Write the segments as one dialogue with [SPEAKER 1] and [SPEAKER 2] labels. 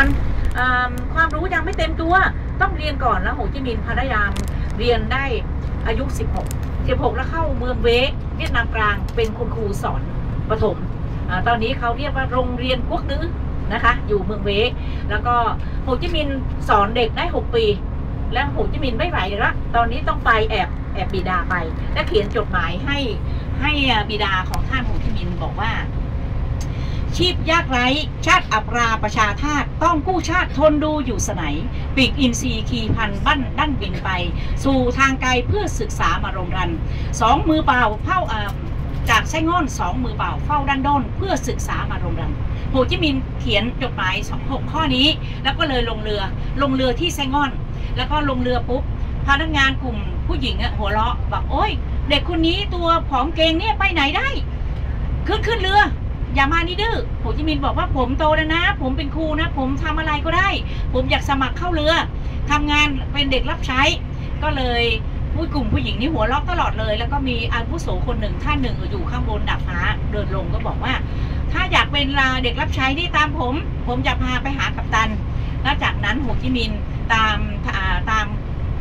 [SPEAKER 1] อนอความรู้ยังไม่เต็มตัวต้องเรียนก่อนแล้วโฮจิมินพยายามเรียนได้อายุ 16 16 แล้วเข้าเมืองเวกเวียดนามกลางเป็นคุณครูสอนประถมอตอนนี้เขาเรียกว่าโรงเรียนพวกนื้อนะคะ อยู่เมืองเวกแล้วก็โฮจิมินสอนเด็กได้ 6 ปี แล้วโฮจิมินไม่ไหวแล้วตอนนี้ต้องไปแอบแอบบิดาไป และเขียนจดหมายให้ให้บิดาของท่านโฮจิมินบอกว่า ชีพยากไร้ ชาติอับราประชาชาตต้องกู้ชาติทนดูอยู่สนัยปีกอินทรีย์คีพันบั้นดั้นบินไป สู่ทางไกลเพื่อศึกษามารงรัน สองมือเปล่าเฝ้าจากไส้งอนสองมือเปล่าเฝ้าดันด้นเพื่อศึกษามารงรันโฮจิมินห์เขียนจดหมายสองหกข้อนี้ แล้วก็เลยลงเรือลงเรือที่ไส้งอน แล้วก็ลงเรือปุ๊บพนักงานกลุ่มผู้หญิงอะหัวเราะบอกโอ้ยเด็กคนนี้ตัวผอมเกงเนี่ยไปไหนได้ขึ้นขึ้นเรือ อย่ามานี่ดื้อโฮจิมินห์บอกว่าผมโตแล้วนะ ผมเป็นครูนะ ผมทำอะไรก็ได้ ผมอยากสมัครเข้าเรือทำงานเป็นเด็กรับใช้ ก็เลยผู้กลุ่มผู้หญิงนี่หัวเราะตลอดเลย แล้วก็มีอาวุโสคนหนึ่งท่านหนึ่งอยู่ข้างบนดับฟ้าเดินลงก็บอกว่า ถ้าอยากเป็นเด็กรับใช้นี่ตามผม ผมจะพาไปหากัปตัน แล้วจากนั้นโฮจิมินห์ตามตาม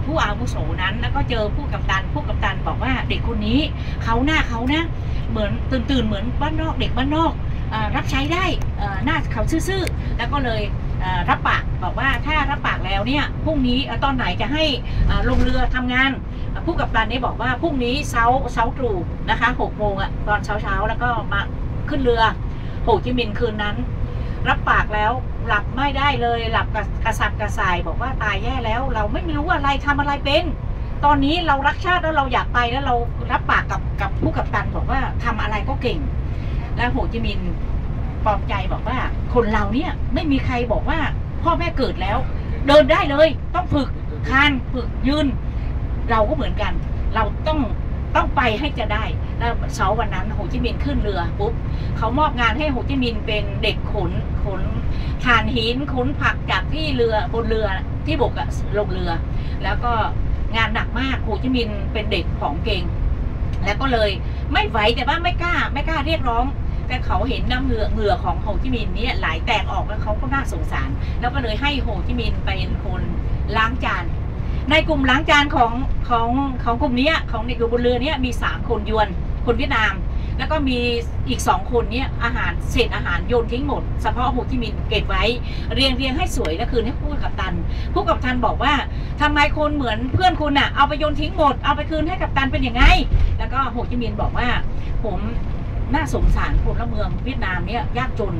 [SPEAKER 1] ผู้อาวุโสนั้น แล้วก็เจอผู้กัปตันผู้กัปตันบอกว่าเด็กคนนี้เขาหน้าเขานะเหมือนตื่นตื่นเหมือนบ้านนอกเด็กบ้านนอกอรับใช้ได้หน้าเขาซื่อๆแล้วก็เลยรับปากบอกว่าถ้ารับปากแล้วเนี่ยพรุ่งนี้ตอนไหนจะให้ลงเรือทำงาน ผู้กัปตันนี่บอกว่าพรุ่งนี้เช้าเช้าตรู่นะคะหกโมงอะตอนเช้าเช้าๆแล้วก็มาขึ้นเรือโฮจิมินห์คืนนั้น รับปากแล้วหลับไม่ได้เลยหลับกระกระสับกระส่ายบอกว่าตายแย่แล้ว เราไม่รู้อะไรทำอะไรเป็น ตอนนี้เรารักชาติแล้วเราอยากไปแล้วเรารับปากกับกับผู้กัปตันบอกว่าทำอะไรก็เก่ง แล้วโฮจิมินปลอบใจบอกว่า คนเราเนี่ยไม่มีใครบอกว่าพ่อแม่เกิดแล้ว เดินได้เลย ต้องฝึกคานฝึกยืน เราก็เหมือนกัน เราต้อง ต้องไปให้จะได้แล้วเช้าวันนั้นโฮจิมินห์ขึ้นเรือปุ๊บเขามอบงานให้โฮจิมินห์เป็นเด็กขนขนถ่านหินขนผักจากที่เรือบนเรือที่บกอะลงเรือ แล้วก็งานหนักมากโฮจิมินห์เป็นเด็กของเก่ง แล้วก็เลยไม่ไหวแต่ว่าไม่กล้า ไม่กล้าเรียกร้องแต่เขาเห็นน้ำเหงื่อเหงื่อของโฮจิมินห์เนี่ยไหลแตกออกแล้วเขาก็น่าสงสาร แล้วก็เลยให้โฮจิมินห์เป็นคนล้างจาน ในกลุ่มล้างจานของของของกลุ่มนี้ของเด็กอยู่บนเรือเนี้ยมีสามคนยวนคนเวียดนาม แล้วก็มีอีกสองคนเนี่ยอาหารเศษอาหารโยนทิ้งหมดเฉพาะโฮจิมินเก็บไว้ เรียงเรียงให้สวยแล้วคืนให้ผู้กับตัน ผู้กับตันบอกว่าทำไมคนเหมือนเพื่อนคุณน่ะเอาไปโยนทิ้งหมดเอาไปคืนให้กับตันเป็นยังไง แล้วก็โฮจิมินบอกว่าผม น่าสงสารพลเมืองเวียดนามเนี่ยยากจน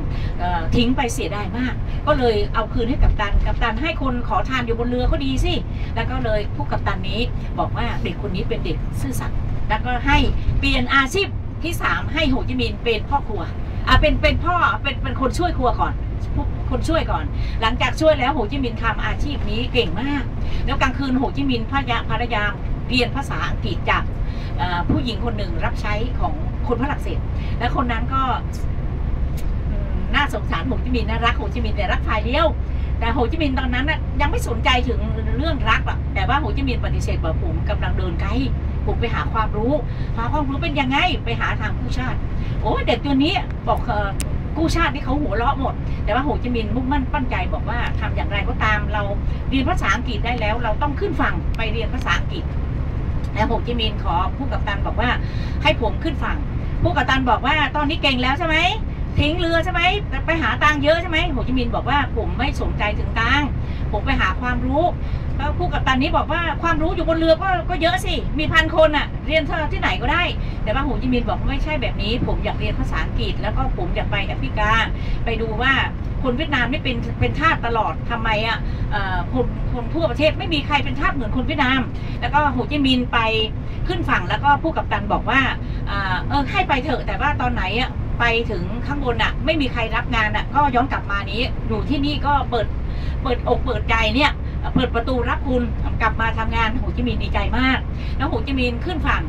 [SPEAKER 1] ทิ้งไปเสียดายมาก ก็เลยเอาคืนให้กับตันกับตันให้คนขอทานอยู่บนเรือก็ดีสิแล้วก็เลยผู้กับตันนี้บอกว่าเด็กคนนี้เป็นเด็กซื่อสัตย์แล้วก็ให้เปลี่ยนอาชีพที่สามให้โฮจิมินห์เป็นพ่อครัวอ่าเป็นเป็นพ่อเป็นเป็นคนช่วยครัวก่อนคนช่วยก่อน หลังจากช่วยแล้วโฮจิมินห์ทำอาชีพนี้เก่งมาก แล้วกลางคืนโฮจิมินห์พยาภรรยาเรียนภาษาอังกฤษจากผู้หญิงคนหนึ่งรับใช้ของ คนฝรั่งเศส และคนนั้นก็น่าสงสารโฮจิมินนะรักโฮจิมินแต่รักฝ่ายเดียว แต่โฮจิมินตอนนั้นน่ะยังไม่สนใจถึงเรื่องรักหรอกแต่ว่าโฮจิมินปฏิเสธบอกผมกำลังเดินไกลผมไปหาความรู้หาความรู้เป็นยังไงไปหาทางกู้ชาติ โอ้เด็กตัวนี้บอกเออกู้ชาติที่เขาหัวเราะหมด แต่ว่าโฮจิมินมุ่งมั่นปั้นใจบอกว่าทำอย่างไรก็ตามเราเรียนภาษาอังกฤษได้แล้ว เราต้องขึ้นฝั่งไปเรียนภาษาอังกฤษแล้วโฮจิมินขอผู้กัปตันบอกว่าให้ผมขึ้นฝั่ง ผู้กัปตันบอกว่าตอนนี้เก่งแล้วใช่ไหมทิ้งเรือใช่ไหมไปหาตังค์เยอะใช่ไหมโฮจิมินบอกว่าผมไม่สนใจถึงตังค์ผมไปหาความรู้แล้วผู้กัปตันนี้บอกว่าความรู้อยู่บนเรือก็ก็เยอะสิมีพันคนอะเรียนเท่าที่ไหนก็ได้ แต่ว่าโฮจิมินบอกไม่ใช่แบบนี้ ผมอยากเรียนภาษาอังกฤษ แล้วก็ผมอยากไปแอฟริกา ไปดูว่า คนเวียดนามไม่เป็นเป็นทาสตลอดทำไมอะคนคนทั่วประเทศไม่มีใครเป็นทาสเหมือนคนเวียดนาม แล้วก็โฮจิมินห์ไปขึ้นฝั่งแล้วก็ผู้กับตันบอกว่าเออให้ไปเถอะแต่ว่าตอนไหนอะไปถึงข้างบนอะ ไม่มีใครรับงานอะ ก็ย้อนกลับมานี้อยู่ที่นี่ก็เปิดเปิดอกเปิดใจเนี่ย เปิดประตูรับคุณกลับมาทำงานโฮจิมินดีใจมาก แล้วโฮจิมินขึ้นฝั่ง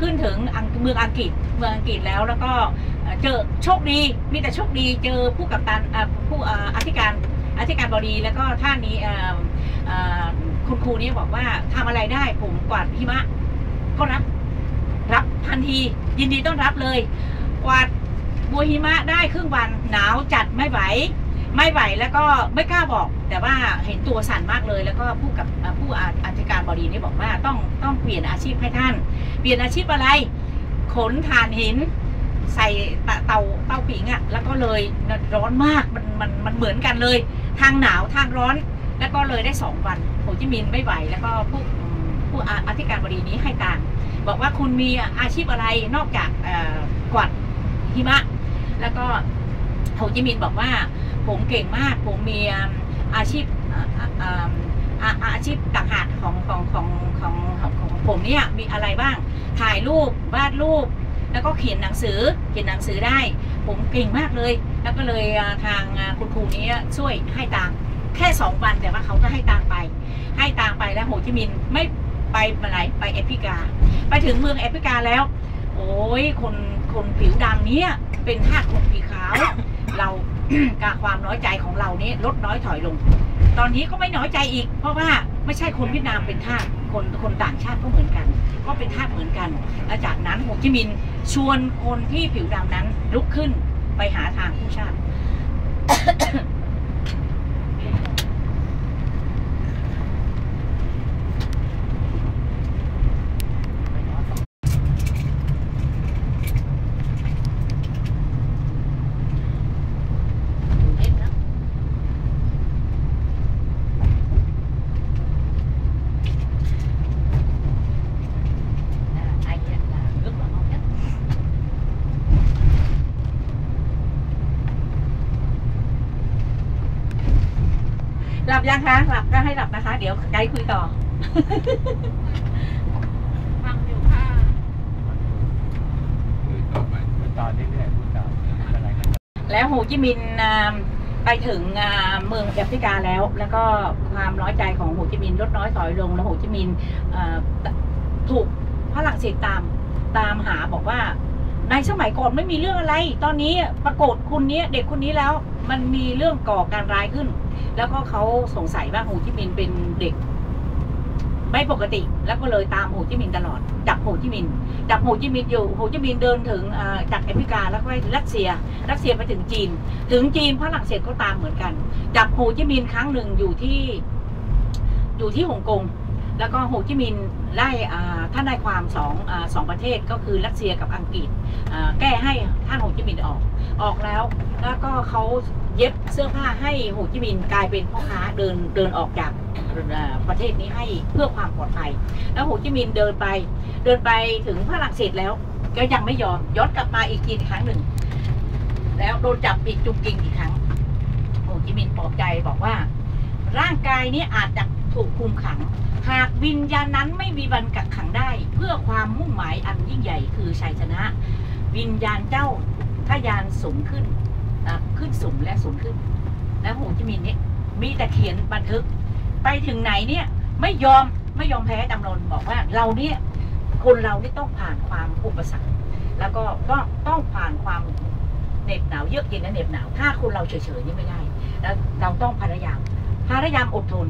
[SPEAKER 1] ขึ้นถึงเมืองอังกฤษเมืองอังกฤษแล้วแล้วก็เจอโชคดีมีแต่โชคดีเจอผู้กัปตันอ่าผู้อาธิการอธิการบดีแล้วก็ท่านนี้คุณครูนี้บอกว่าทำอะไรได้ผมกวาดหิมะ ก็รับรับทันทียินดีต้อนรับเลย กวาดบัวหิมะได้ครึ่งวันหนาวจัดไม่ไหว ไม่ไหวแล้วก็ไม่กล้าบอก แต่ว่าเห็นตัวสั่นมากเลย แล้วก็ผู้กับผู้อาธิการบดีนี่บอกว่าต้องต้องเปลี่ยนอาชีพให้ท่าน เปลี่ยนอาชีพอะไร ขนถ่านหินใส่เตาเตาผิงอะ่ะแล้วก็เลยร้อนมากมันมันมันเหมือนกันเลย ทางหนาวทางร้อน แล้วก็เลยได้สองวันโฮจิมินไม่ไหว แล้วก็ผู้ผู้อาธิการบดีนี้ให้การบอกว่าคุณมีอาชีพอะไรนอกจากกวาดหิมะ แล้วก็โฮจิมินบอกว่า ผมเก่งมากผมมีอาชีพอาอาอาชีพต่างหากของของของของของผมเนี่ยมีอะไรบ้าง ถ่ายรูปวาดรูป แล้วก็เขียนหนังสือเขียนหนังสือได้ ผมเก่งมากเลย แล้วก็เลยทางคุณครูนี้ช่วยให้ตังค์แค่สองวันแต่ว่าเขาก็ให้ตังค์ไป ให้ตังค์ไปแล้วโฮจิมินไม่ไปมาไหนไปแอฟริกา ไปถึงเมืองแอฟริกาแล้ว โอ้ยคนคนผิวดำเนี่ยเป็นทาสคนผิวขาว เรา การความน้อยใจของเรานี้ลดน้อยถอยลง ตอนนี้ก็ไม่น้อยใจอีก เพราะว่าไม่ใช่คนเวียดนามเป็นทาสคนคนต่างชาติก็เหมือนกัน ก็เป็นทาสเหมือนกันและจากนั้นโฮจิมินห์ชวนคนที่ผิวดำนั้นลุกขึ้นไปหาทางผู้ชาติ หลับยังคะ หลับก็ให้หลับนะคะ เดี๋ยวไกด์คุยต่อ
[SPEAKER 2] ฟังอยู่ค่ะ
[SPEAKER 3] คือต่อไปพูดต่อเรื่อยๆพูดต่ออะไรกัน
[SPEAKER 1] แล้วโฮจิมินห์อ่าไปถึงอ่าเมืองแอฟริกาแล้ว แล้วก็ความน้อยใจของโฮจิมินห์ลดน้อยถอยลง แล้วโฮจิมินห์อ่าถูกฝรั่งเศสตามตามหาบอกว่า ในสมัยก่อนไม่มีเรื่องอะไร ตอนนี้ปรากฏคุณนี้เด็กคนนี้แล้วมันมีเรื่องก่อการร้ายขึ้น แล้วก็เขาสงสัยว่าโฮจิมินเป็นเด็ก ไม่ปกติ แล้วก็เลยตามโฮจิมินตลอดจับโฮจิมินจับโฮจิมินอยู่โฮจิมินเดินถึงจากแอฟริกาแล้วก็ไปถึงรัสเซีย รัสเซียไปถึงจีน ถึงจีนฝรั่งเศสก็ตามเหมือนกันจับโฮจิมินครั้งหนึ่งอยู่ที่ อยู่ที่ฮ่องกง แล้วก็โฮจิมินห์ไล่ท่านนายความสองอสองประเทศก็คือรัสเซียกับอังกฤษแก้ให้ท่านโฮจิมินห์ออกออกแล้ว แล้วก็เขาเย็บเสื้อผ้าให้โฮจิมินห์กลายเป็นพ่อค้าเดินเดินออกจากประเทศนี้ให้เพื่อความปลอดภัย แล้วโฮจิมินห์เดินไป เดินไปถึงฝรั่งเศสแล้วก็ยังไม่ยอมย้อนกลับมาอีกทีครั้งหนึ่ง แล้วโดนจับอีกจุกกิงอีกครั้งโฮจิมินห์ปลอบใจบอกว่า ร่างกายนี้อาจจะ ถูกคุมขัง หากวิญญาณนั้นไม่มีวันกักขังได้ เพื่อความมุ่งหมายอันยิ่งใหญ่คือชัยชนะ วิญญาณเจ้าทะยานสูงขึ้นอะขึ้นสูงและสูงขึ้น แล้วโฮจิมินห์เนี่ยมีแต่เขียนบันทึก ไปถึงไหนเนี่ยไม่ยอมไม่ยอมแพ้จำนนบอกว่าเราเนี่ยคนเรานี่ต้องผ่านความอุปสรรค แล้วก็ต้องต้องผ่านความเหน็บหนาวเยือกเย็นและเหน็บหนาว ถ้าคนเราเฉยๆนี่ไม่ได้ แล้วเราต้องพยายามพยายามอดทน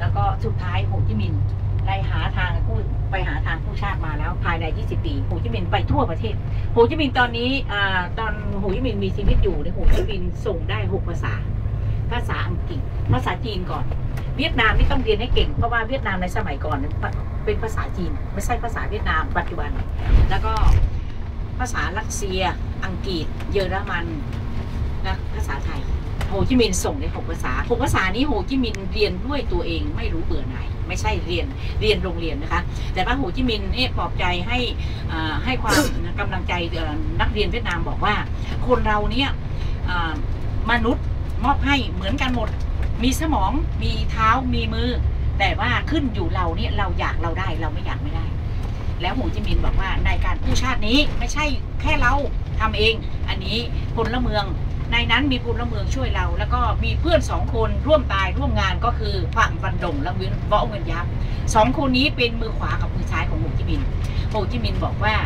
[SPEAKER 1] แล้วก็สุดท้ายโฮจิมินห์ได้หาทางผู้ไปหาทางผู้ชาติมาแล้วภายใน 20 ปีโฮจิมินห์ไปทั่วประเทศโฮจิมินห์ตอนนี้อ่าตอนโฮจิมินห์มีชีวิตอยู่ในโฮจิมินห์ส่งได้ 6 ภาษา ภาษาอังกฤษ ภาษาจีนก่อน เวียดนามนี่ต้องเรียนให้เก่งเพราะว่าเวียดนามในสมัยก่อนเนี่ยเป็นภาษาจีน ไม่ใช่ภาษาเวียดนามปัจจุบัน แล้วก็ภาษารัสเซีย อังกฤษ เยอรมันนะภาษาไทย โฮจิมินห์ส่งในหกภาษาหกภาษานี้โฮจิมินห์เรียนด้วยตัวเองไม่รู้เบื่อไหนไม่ใช่เรียนเรียนโรงเรียนนะคะ แต่ว่าโฮจิมินห์เนี่ยปลอบใจให้ให้ความกำลังใจนักเรียนเวียดนามบอกว่า คนเราเนี่ยมนุษย์มอบให้เหมือนกันหมด มีสมองมีเท้ามีมือ แต่ว่าขึ้นอยู่เราเนี่ยเราอยากเราได้เราไม่อยากไม่ได้ แล้วโฮจิมินห์บอกว่าในการกู้ชาตินี้ไม่ใช่แค่เราทำเอง อันนี้พลเมือง ในนั้นมีพลเมืองช่วยเรา แล้วก็มีเพื่อนสองคนร่วมตายร่วมงานก็คือฝั่งฟันดงและเวนเวาะเงินยับสองคนนี้เป็นมือขวากับมือซ้ายของโฮจิมินโฮจิมินบอกว่า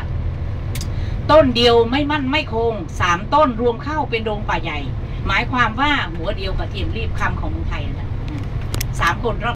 [SPEAKER 1] ต้นเดียวไม่มั่นไม่คงสามต้นรวมเข้าเป็นโดงป่าใหญ่ หมายความว่าหัวเดียวกับเทียมรีบคำของเมืองไทยนะสามคนรอบ